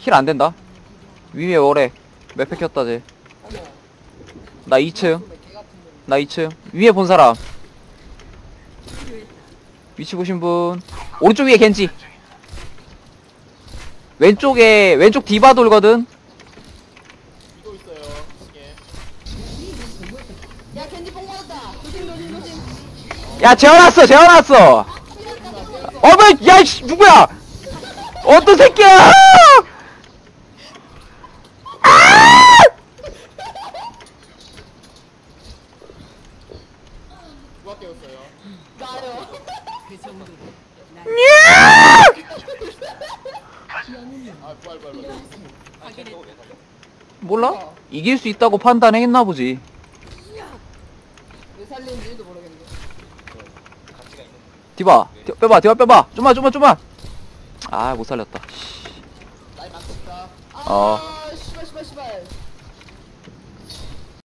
힐 안 된다. 위에 오래. 맥패 켰다 쟤. 나 2층. 개 같은 놈. 나 2층. 위에 본 사람. 위치 보신 분. 오른쪽 위에 겐지. 왼쪽에 왼쪽 디바 돌거든. 있어요. 야 겐지 뽕 맞았다. 조심 조심 조심. 야 재워놨어 재워놨어. 어머 야씨 누구야? 어떤 새끼야? 아. 몰라? 이길 수 있다고 판단했나 보지. 디바 디- 빼봐 디바 빼봐 좀만 좀만 좀만. 아 못 살렸다. 많습니다. 아 어. 씨발 씨발 씨발.